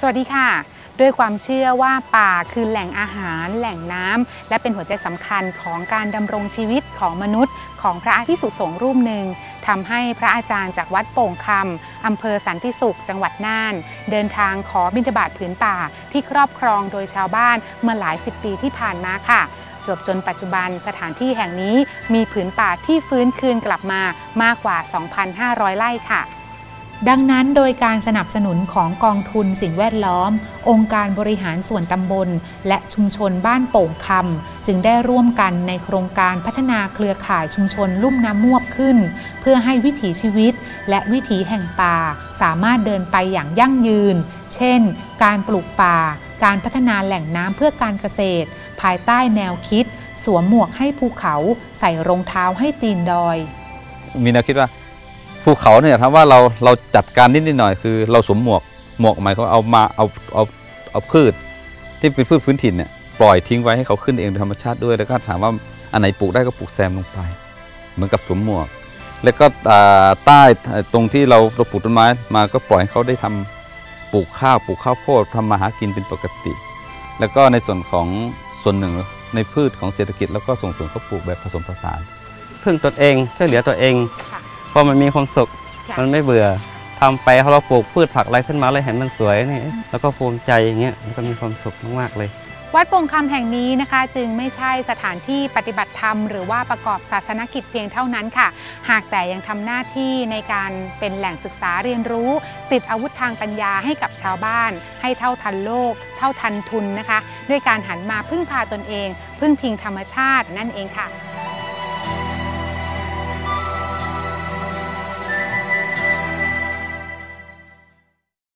สวัสดีค่ะ ด้วยความเชื่อว่าป่าคือแหล่งอาหาร แหล่งน้ำ และเป็นหัวใจสำคัญของการดำรงชีวิตของมนุษย์ ของพระพิสุสงฆ์รูปหนึ่งทำให้พระอาจารย์จากวัดโป่งคำอำเภอสันติสุข จังหวัดน่าน เดินทางขอบิณฑบาตผืนป่าที่ครอบครองโดยชาวบ้านเมื่อหลายสิบปีที่ผ่านมาค่ะจบจนปัจจุบันสถานที่แห่งนี้มีผืนป่าที่ฟื้นคืนกลับมามากกว่า 2,500 ไร่ค่ะ ดังนั้นโดยการสนับสนุนของกองทุนสิ่งแวดล้อม องค์การบริหารส่วนตำบล และชุมชนบ้านโป่งคำจึงได้ร่วมกันในโครงการพัฒนาเครือข่ายชุมชนลุ่มน้ำมวบขึ้น เพื่อให้วิถีชีวิตและวิถีแห่งป่า สามารถเดินไปอย่างยั่งยืน เช่น การปลูกป่า การพัฒนาแหล่งน้ำเพื่อการเกษตร ภายใต้แนวคิด สวมหมวกให้ภูเขา ใส่รองเท้าให้ตีนดอย มีแนวคิดว่า ภูเขาเนี่ยถามว่าเราเราจัดการนิดนิดหน่อยคือเราสวมหมวกหมวกหมายเขาเอามาเอาเอาเอาพืชที่เป็นพืชพื้นถิ่นเนี่ยปล่อยทิ้งไว้ให้เขาขึ้นเองโดยธรรมชาติด้วย แล้วก็ถามว่าอันไหนปลูกได้ก็ปลูกแซมลงไป เหมือนกับสวมหมวก แล้วก็ใต้ตรงที่เราเราปลูกต้นไม้มาก็ปล่อยให้เขาได้ทำปลูกข้าวปลูกข้าวโพดทำมาหากินเป็นปกติ แล้วก็ในส่วนของส่วนหนึ่งในพืชของเศรษฐกิจ แล้วก็ส่งเสริมเขาปลูกแบบผสมผสาน พึ่งตนเองช่วยเหลือตัวเอง เพราะมันมีความสุข ค่ะ มันไม่เบื่อทำไปเราปลูกพืชผักอะไรขึ้นมาเลยเห็นมันสวยนี่แล้วก็ภูมิใจอย่างเงี้ยมันก็มีความสุขมากๆเลย วัดโป่งคำแห่งนี้นะคะ จึงไม่ใช่สถานที่ปฏิบัติธรรม หรือว่าประกอบศาสนกิจเพียงเท่านั้นค่ะ หากแต่ยังทำหน้าที่ในการเป็นแหล่งศึกษาเรียนรู้ ติดอาวุธทางปัญญาให้กับชาวบ้าน ให้เท่าทันโลก เท่าทันทุนนะคะ ด้วยการหันมาพึ่งพาตนเอง พึ่งพิงธรรมชาตินั่นเองค่ะ